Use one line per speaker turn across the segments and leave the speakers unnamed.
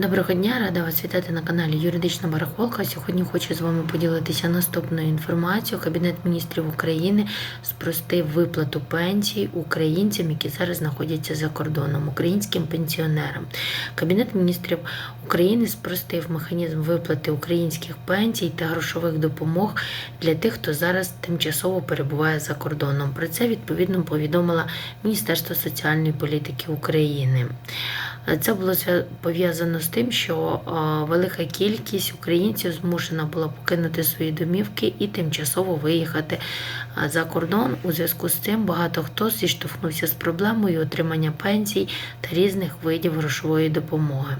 Доброго дня, рада вас вітати на каналі Юридична Барахолка. Сьогодні хочу з вами поділитися наступною інформацією. Кабінет міністрів України спростив виплату пенсій українцям, які зараз знаходяться за кордоном, українським пенсіонерам. Кабінет міністрів України спростив механізм виплати українських пенсій та грошових допомог для тих, хто зараз тимчасово перебуває за кордоном. Про це відповідно повідомила Міністерство соціальної політики України. Це було пов'язано з тим, що велика кількість українців змушена була покинути свої домівки і тимчасово виїхати за кордон. У зв'язку з цим багато хто зіштовхнувся з проблемою отримання пенсій та різних видів грошової допомоги.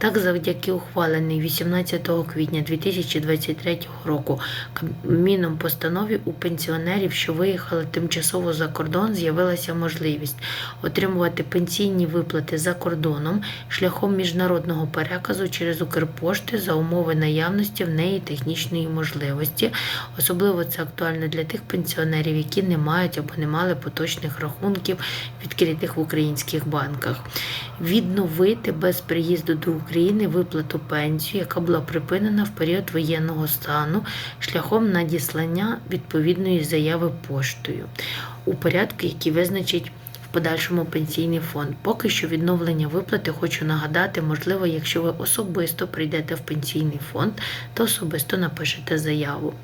Так, завдяки ухваленій 18 квітня 2023 року Кабміном постанові у пенсіонерів, що виїхали тимчасово за кордон, з'явилася можливість отримувати пенсійні виплати за кордоном шляхом міжнародного переказу через Укрпошти за умови наявності в неї технічної можливості. Особливо це актуально для тих пенсіонерів, які не мають або не мали поточних рахунків, відкритих в українських банках. Відновити без приїзду до України виплату пенсії, яка була припинена в період воєнного стану, шляхом надіслання відповідної заяви поштою у порядку, який визначить в подальшому пенсійний фонд. Поки що відновлення виплати хочу нагадати, можливо, якщо ви особисто прийдете в пенсійний фонд, то особисто напишете заяву.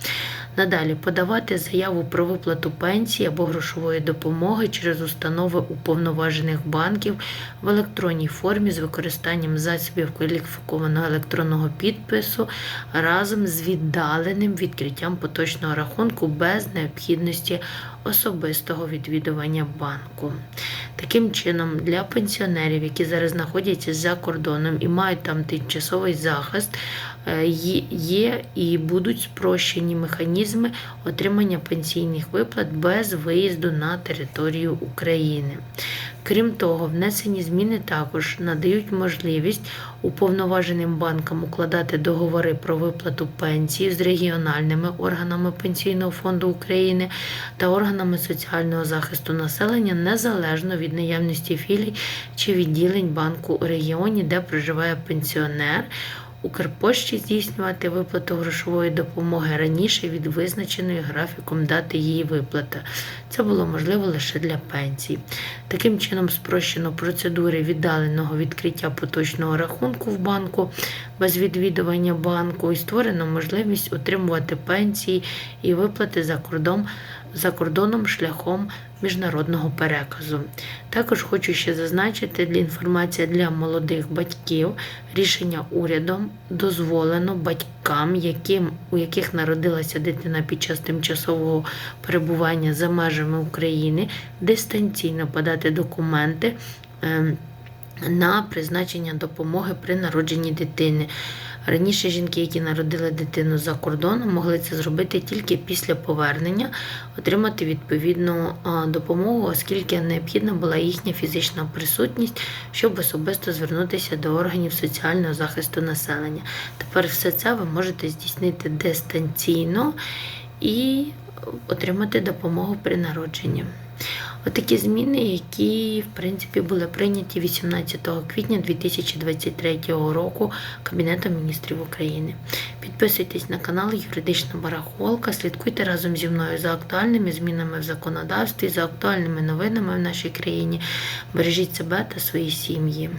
Надалі подавати заяву про виплату пенсії або грошової допомоги через установи уповноважених банків в електронній формі з використанням засобів кваліфікованого електронного підпису разом з віддаленим відкриттям поточного рахунку без необхідності особистого відвідування банку. Таким чином, для пенсіонерів, які зараз знаходяться за кордоном і мають там тимчасовий захист, є- є і будуть спрощені механізми отримання пенсійних виплат без виїзду на територію України. Крім того, внесені зміни також надають можливість уповноваженим банкам укладати договори про виплату пенсії з регіональними органами Пенсійного фонду України та органами соціального захисту населення незалежно від наявності філій чи відділень банку у регіоні, де проживає пенсіонер. Укрпошті здійснювати виплату грошової допомоги раніше від визначеної графіком дати її виплати. Це було можливо лише для пенсій. Таким чином спрощено процедури віддаленого відкриття поточного рахунку в банку без відвідування банку і створено можливість отримувати пенсії і виплати за кордон за кордоном шляхом міжнародного переказу. Також хочу ще зазначити для інформації для молодих батьків рішення урядом дозволено батькам, яким, у яких народилася дитина під час тимчасового перебування за межами України, дистанційно подати документи. На призначення допомоги при народженні дитини. Раніше жінки, які народили дитину за кордоном, могли це зробити тільки після повернення, отримати відповідну допомогу, оскільки необхідна була їхня фізична присутність, щоб особисто звернутися до органів соціального захисту населення. Тепер все це ви можете здійснити дистанційно і отримати допомогу при народженні. Отакі зміни, які в принципі були прийняті 18 квітня 2023 року Кабінетом міністрів України. Підписуйтесь на канал Юридична Барахолка, слідкуйте разом зі мною за актуальними змінами в законодавстві, за актуальними новинами в нашій країні. Бережіть себе та свої сім'ї.